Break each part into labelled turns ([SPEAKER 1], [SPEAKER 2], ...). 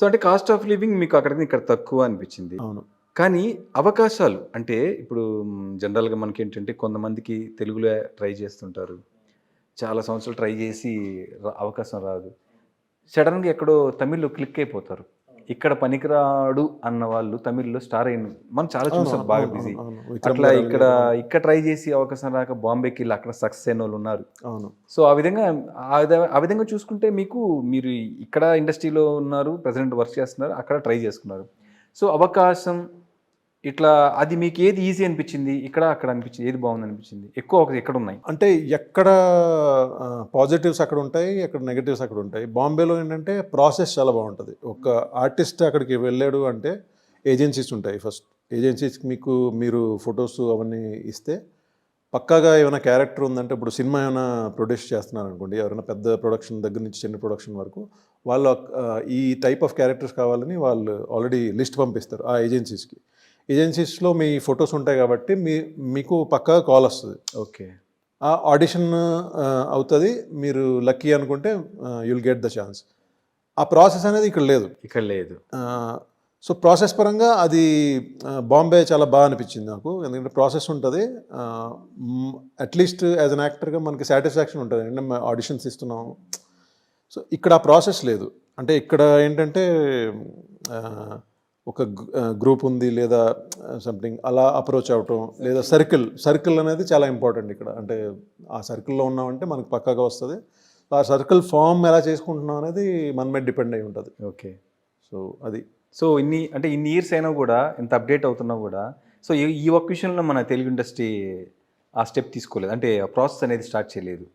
[SPEAKER 1] So అంటే cost of living మీకు అక్కడికి ఇక్కడ తక్కువ అనిపించింది.
[SPEAKER 2] అవును.
[SPEAKER 1] కానీ అవకాశాలు అంటే ఇప్పుడు జనరల్గా మనకి ఏంటంటే కొంతమందికి తెలుగులో ట్రై చేస్తుంటారు. చాలా సంవత్సరాలు ట్రై చేసి అవకాశం రాదు. సడన్గా ఎక్కడో తమిళ్ళో క్లిక్ అయిపోతారు. ఇక్కడ పనికిరాడు అన్న వాళ్ళు తమిళ్ళో స్టార్ అయిన మనం చాలా చూసాం బాగా బిజీ అట్లా ఇక్కడ ఇక్కడ ట్రై చేసి అవకాశం రాక బాంబేకి వెళ్ళి అక్కడ సక్సెస్ అయిన వాళ్ళు ఉన్నారు.
[SPEAKER 2] అవును.
[SPEAKER 1] సో ఆ విధంగా ఆ విధ- ఆ విధంగా చూసుకుంటే మీకు మీరు ఇక్కడ ఇండస్ట్రీలో ఉన్నారు ప్రెసిడెంట్ వర్క్ చేస్తున్నారు అక్కడ ట్రై చేసుకున్నారు. సో అవకాశం ఇట్లా అది మీకు ఏది ఈజీ అనిపించింది? ఇక్కడ అక్కడ అనిపించింది? ఏది బాగుంది అనిపించింది? ఎక్కువ ఎక్కడ ఉన్నాయి?
[SPEAKER 2] అంటే ఎక్కడ పాజిటివ్స్ అక్కడ ఉంటాయి ఎక్కడ నెగటివ్స్ అక్కడ ఉంటాయి. బాంబేలో ఏంటంటే ప్రాసెస్ చాలా బాగుంటుంది. ఒక ఆర్టిస్ట్ అక్కడికి వెళ్ళాడు అంటే ఏజెన్సీస్ ఉంటాయి ఫస్ట్ ఏజెన్సీస్కి మీకు మీరు ఫొటోస్ అవన్నీ ఇస్తే పక్కాగా ఏమైనా క్యారెక్టర్ ఉందంటే ఇప్పుడు సినిమా ఏమైనా ప్రొడ్యూస్ చేస్తున్నారు అనుకోండి ఎవరైనా పెద్ద ప్రొడక్షన్ దగ్గర నుంచి చిన్న ప్రొడక్షన్ వరకు వాళ్ళు ఈ టైప్ ఆఫ్ క్యారెక్టర్స్ కావాలని వాళ్ళు ఆల్రెడీ లిస్ట్ పంపిస్తారు ఆ ఏజెన్సీస్కి ఏజెన్సీస్లో మీ ఫొటోస్ ఉంటాయి కాబట్టి మీ మీకు పక్కాగా కాల్ వస్తుంది.
[SPEAKER 1] ఓకే.
[SPEAKER 2] ఆ ఆడిషన్ అవుతుంది. మీరు లక్కీ అనుకుంటే యుల్ గెట్ ద ఛాన్స్ ఆ ప్రాసెస్ అనేది ఇక్కడ లేదు.
[SPEAKER 1] ఇక్కడ లేదు.
[SPEAKER 2] సో ప్రాసెస్ పరంగా అది బాంబే చాలా బాగా అనిపించింది నాకు. ఎందుకంటే ప్రాసెస్ ఉంటుంది. అట్లీస్ట్ యాజ్ అన్ యాక్టర్గా మనకి సాటిస్ఫాక్షన్ ఉంటుంది. మేము ఆడిషన్స్ ఇస్తున్నాం. సో ఇక్కడ ఆ ప్రాసెస్ లేదు. అంటే ఇక్కడ ఏంటంటే ఒక గ్రూప్ ఉంది లేదా సంథింగ్ అలా అప్రోచ్ అవటం లేదా సర్కిల్ సర్కిల్ అనేది చాలా ఇంపార్టెంట్ ఇక్కడ. అంటే ఆ సర్కిల్లో ఉన్నామంటే మనకు పక్కాగా వస్తుంది. ఆ సర్కిల్ ఫామ్ ఎలా చేసుకుంటున్నాం అనేది మన మీద డిపెండ్ అయి ఉంటుంది.
[SPEAKER 1] ఓకే.
[SPEAKER 2] సో అది.
[SPEAKER 1] సో ఇన్ని అంటే ఇన్ని ఇయర్స్ అయినా కూడా ఇంత అప్డేట్ అవుతున్నా కూడా సో ఈ- ఒక్క విషయంలో మన తెలుగు ఇండస్ట్రీ ఆ స్టెప్ తీసుకోలేదు. అంటే ఆ ప్రాసెస్ అనేది స్టార్ట్ చేయలేదు.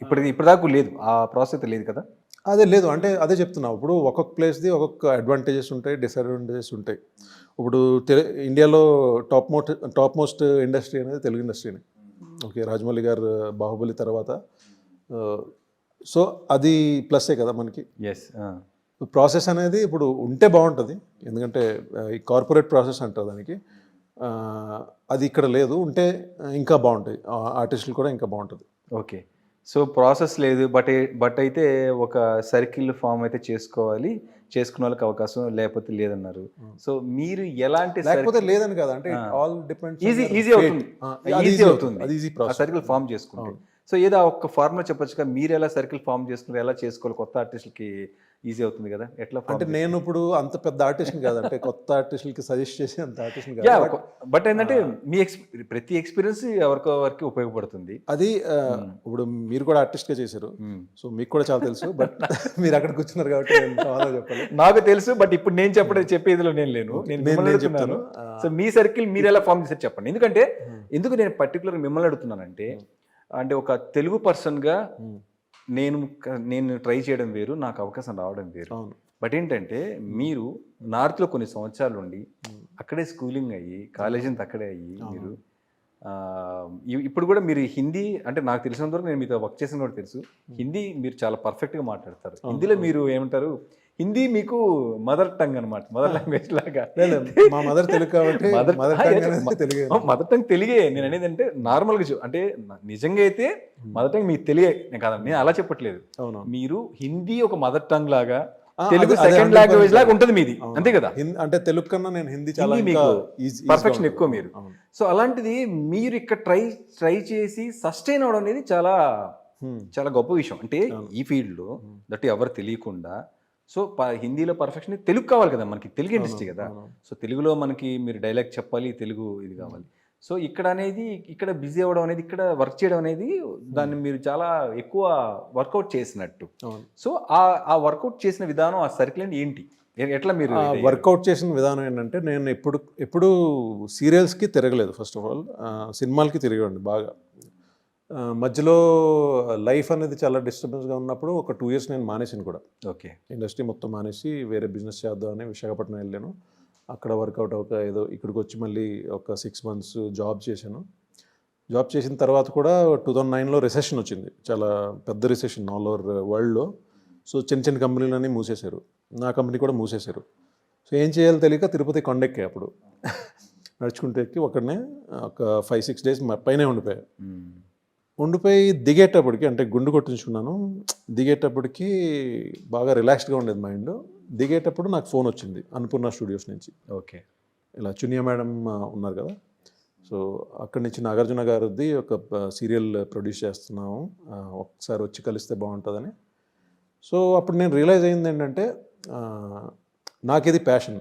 [SPEAKER 1] ఇప్పుడు ఇప్పటిదాకా లేదు. ఆ ప్రాసెస్ అయితే లేదు కదా?
[SPEAKER 2] అదే లేదు అంటే అదే చెప్తున్నా. ఇప్పుడు ఒక్కొక్క ప్లేస్ది ఒక్కొక్క అడ్వాంటేజెస్ ఉంటాయి డిసడ్వాంటేజెస్ ఉంటాయి. ఇప్పుడు ఇండియాలో top most top most industry అనేది తెలుగు ఇండస్ట్రీనే. ఓకే రాజమౌళి గారు బాహుబలి తర్వాత సో అది ప్లస్సే కదా మనకి.
[SPEAKER 1] ఎస్
[SPEAKER 2] ప్రాసెస్ అనేది ఇప్పుడు ఉంటే బాగుంటుంది ఎందుకంటే ఈ కార్పొరేట్ ప్రాసెస్ అంటారు దానికి. అది ఇక్కడ లేదు ఉంటే ఇంకా బాగుంటాయి. ఆర్టిస్టులు కూడా ఇంకా బాగుంటుంది.
[SPEAKER 1] ఓకే. సో ప్రాసెస్ లేదు బట్ బట్ అయితే ఒక సర్కిల్ ఫామ్ అయితే చేసుకోవాలి చేసుకున్న వాళ్ళకి అవకాశం లేకపోతే లేదన్నారు. సో మీరు ఎలాంటి
[SPEAKER 2] లేకపోతే లేదని కదా అంటే ఆల్ డిపెండ్స్
[SPEAKER 1] ఈజీ ఈజీ అవుతుంది. ఈజీ అవుతుంది. సర్కిల్ ఫామ్ చేసుకుంటే. సో ఏదో ఒక్క ఫార్ములా చెప్పొచ్చుగా మీరు ఎలా సర్కిల్ ఫామ్ చేసుకున్నారు ఎలా చేసుకోవాలి కొత్త ఆర్టిస్ట్కి ఈజీ అవుతుంది కదా? ఎట్లా
[SPEAKER 2] అంటే నేను ఇప్పుడు అంత పెద్ద ఆర్టిస్ట్ కాదు అంటే కొత్త ఆర్టిస్టులకి సజెస్ట్ చేసి అంత ఆర్టిస్ట్ కాదు.
[SPEAKER 1] బట్ ఏంటంటే మీ ఎక్స్ ప్రతి ఎక్స్పీరియన్స్ ఎవరికో వారికి ఉపయోగపడుతుంది.
[SPEAKER 2] అది ఇప్పుడు మీరు కూడా ఆర్టిస్ట్గా చేశారు. సో మీకు కూడా చాలా తెలుసు బట్ మీరు అక్కడ కూర్చున్నారు కాబట్టి చెప్పాలి
[SPEAKER 1] నాకు తెలుసు బట్ ఇప్పుడు నేను చెప్పడం చెప్పేదిలో నేను లేను. నేను
[SPEAKER 2] చెప్తాను.
[SPEAKER 1] సో మీ సర్కిల్ మీరు ఎలా ఫామ్ చేశారు చెప్పండి. ఎందుకంటే ఎందుకు నేను పర్టికులర్ మిమ్మల్ని అడుగుతున్నానంటే అంటే ఒక తెలుగు పర్సన్గా. నేను నేను ట్రై చేయడం వేరు నాకు అవకాశం రావడం వేరు. బట్ ఏంటంటే మీరు నార్త్లో కొన్ని సంవత్సరాలు ఉండి అక్కడే స్కూలింగ్ అయ్యి కాలేజీ అంతా అక్కడే అయ్యి మీరు ఇప్పుడు కూడా మీరు హిందీ అంటే నాకు తెలిసినంత వరకు నేను మీతో వర్క్ చేసిన కూడా తెలుసు హిందీ మీరు చాలా పర్ఫెక్ట్గా మాట్లాడతారు. హిందీలో మీరు ఏమంటారు? హిందీ మీకు మదర్ టంగ్ అనమాట మదర్ లాంగ్వేజ్ లాగా.
[SPEAKER 2] మా మదర్ తెలుగు కాబట్టి
[SPEAKER 1] మదర్
[SPEAKER 2] టంగ్ తెలుగే
[SPEAKER 1] మదర్ టంగ్ తెలుగే నేను అనేది అంటే నార్మల్గా అంటే నిజంగా అయితే మదర్ టంగ్ మీకు తెలియే నేను కాదు నేను అలా చెప్పట్లేదు.
[SPEAKER 2] అవును
[SPEAKER 1] మీరు హిందీ ఒక మదర్ టంగ్ లాగా తెలుగు సెకండ్
[SPEAKER 2] 100%
[SPEAKER 1] లాంగ్వేజ్ లాగా ఉంటుంది మీది అంతే కదా?
[SPEAKER 2] అంటే తెలుగు కన్నా నేను హిందీ చాలా
[SPEAKER 1] మీకు పర్ఫెక్షన్ ఎక్కువ. మీరు. సో అలాంటిది మీరు ఇక్కడ ట్రై ట్రై చేసి సస్టైన్ అవడం అనేది చాలా. చాలా గొప్ప విషయం. అంటే ఈ ఫీల్డ్లో దట్ ఎవరు తెలియకుండా సో ప- హిందీలో పర్ఫెక్షన్ తెలుగు కావాలి కదా మనకి. తెలుగు ఇండస్ట్రీ కదా. సో తెలుగులో మనకి మీరు డైలాగ్ చెప్పాలి తెలుగు ఇది కావాలి. సో ఇక్కడ అనేది ఇక్కడ బిజీ అవ్వడం అనేది ఇక్కడ వర్క్ చేయడం అనేది దాన్ని మీరు చాలా ఎక్కువ వర్కౌట్ చేసినట్టు. సో ఆ ఆ వర్కౌట్ చేసిన విధానం ఆ సర్కిల్ అండి ఏంటి? ఎట్లా మీరు?
[SPEAKER 2] వర్కౌట్ చేసిన విధానం ఏంటంటే నేను ఎప్పుడు ఎప్పుడు సీరియల్స్కి తిరగలేదు ఫస్ట్ ఆఫ్ ఆల్ సినిమాలకి తిరిగాండి బాగా. మధ్యలో లైఫ్ అనేది చాలా డిస్టర్బెన్స్గా ఉన్నప్పుడు ఒక టూ ఇయర్స్ నేను మానేసాను కూడా.
[SPEAKER 1] ఓకే.
[SPEAKER 2] ఇండస్ట్రీ మొత్తం మానేసి వేరే బిజినెస్ చేద్దామని విశాఖపట్నం వెళ్ళాను. అక్కడ వర్కౌట్ అవ్వక ఏదో ఇక్కడికి వచ్చి మళ్ళీ ఒక సిక్స్ మంత్స్ జాబ్ చేశాను. జాబ్ చేసిన తర్వాత కూడా టూ థౌజండ్ నైన్లో రిసెషన్ వచ్చింది. చాలా పెద్ద రిసెషన్ ఆల్ ఓవర్ వరల్డ్లో. సో చిన్న చిన్న కంపెనీలన్నీ మూసేశారు. నా కంపెనీ కూడా మూసేశారు. సో ఏం చేయాలో తెలియక తిరుపతి కొండెక్కే అప్పుడు. నడుచుకుంటూ ఎక్కి ఒకడనే ఒక ఫైవ్ సిక్స్ డేస్ పైనే ఉండిపోయా. ఉండిపోయి దిగేటప్పటికి అంటే గుండు కొట్టించుకున్నాను దిగేటప్పటికి బాగా రిలాక్స్డ్గా ఉండేది మైండ్. దిగేటప్పుడు నాకు ఫోన్ వచ్చింది అన్నపూర్ణ స్టూడియోస్ నుంచి.
[SPEAKER 1] ఓకే.
[SPEAKER 2] ఇలా చునియా మేడం ఉన్నారు కదా. సో అక్కడి నుంచి నాగార్జున గారిది ఒక సీరియల్ ప్రొడ్యూస్ చేస్తున్నాము. ఒకసారి వచ్చి కలిస్తే బాగుంటుందని. సో అప్పుడు నేను రియలైజ్ అయింది ఏంటంటే నాకు ఇది ప్యాషన్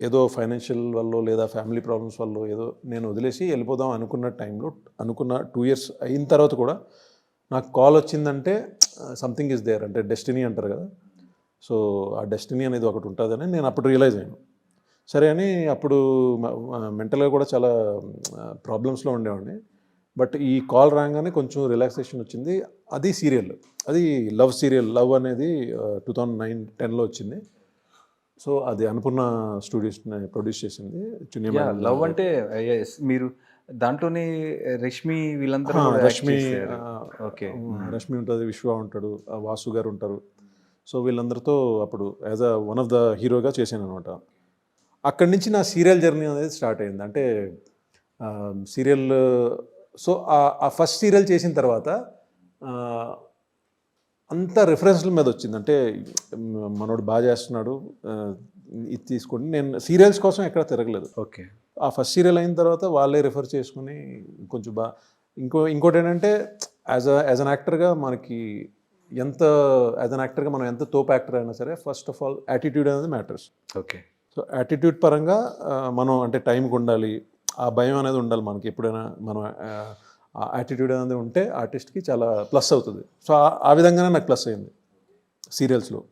[SPEAKER 2] ఏదో ఫైనాన్షియల్ వల్ల లేదా ఫ్యామిలీ ప్రాబ్లమ్స్ వల్ల ఏదో నేను వదిలేసి వెళ్ళిపోదాం అనుకున్న టైంలో అనుకున్న టూ ఇయర్స్ అయిన తర్వాత కూడా నాకు కాల్ వచ్చిందంటే సంథింగ్ ఇస్ దేర్ అంటే డెస్టినీ అంటారు కదా. సో ఆ డెస్టినీ అనేది ఒకటి ఉంటుందని నేను అప్పుడు రియలైజ్ అయ్యాను. సరే అని అప్పుడు మెంటల్గా కూడా చాలా ప్రాబ్లమ్స్లో ఉండేవాడిని. బట్ ఈ కాల్ రాగానే కొంచెం రిలాక్సేషన్ వచ్చింది. అది సీరియల్ అది లవ్ సీరియల్ లవ్ అనేది టూ థౌజండ్ నైన్ టెన్లో వచ్చింది. సో అది అన్నపూర్ణ స్టూడియోస్ ప్రొడ్యూస్ చేసింది
[SPEAKER 1] యా లవ్ అంటే yes, మీరు దాంట్లోనే రష్మి వీళ్ళందరూ కూడా
[SPEAKER 2] రష్మి
[SPEAKER 1] చేశారు. ఓకే.
[SPEAKER 2] ఆ, రష్మి ఉంటుంది విశ్వ ఉంటాడు ఆ, వాసు గారు ఉంటారు. సో వీళ్ళందరితో అప్పుడు as a one of the హీరోగా చేశాను అనమాట అక్కడి నుంచి నా సీరియల్ జర్నీ అనేది స్టార్ట్ అయింది. అంటే సీరియల్ సో ఆ ఫస్ట్ సీరియల్ చేసిన తర్వాత ఆ, అంత రిఫరెన్స్ల మీద వచ్చింది. అంటే మనోడు బాగా చేస్తున్నాడు ఇది తీసుకోండి. నేను సీరియల్స్ కోసం ఎక్కడ తిరగలేదు.
[SPEAKER 1] ఓకే.
[SPEAKER 2] ఆ ఫస్ట్ సీరియల్ అయిన తర్వాత వాళ్ళే రిఫర్ చేసుకుని కొంచెం బా ఇంకో ఇంకోటి ఏంటంటే యాజ్ అ యాజ్ అన్ యాక్టర్గా మనకి ఎంత యాజ్ అన్ యాక్టర్గా మనం ఎంత తోపు యాక్టర్ అయినా సరే ఫస్ట్ ఆఫ్ ఆల్ యాటిట్యూడ్ అనేది మ్యాటర్స్
[SPEAKER 1] ఓకే.
[SPEAKER 2] సో యాటిట్యూడ్ పరంగా మనం అంటే టైంకి ఉండాలి ఆ భయం అనేది ఉండాలి మనకి ఎప్పుడైనా మనం యాటిట్యూడ్ అనేది ఉంటే ఆర్టిస్ట్కి చాలా ప్లస్ అవుతుంది. సో ఆ- విధంగానే నాకు ప్లస్ అయింది. సీరియల్స్లో.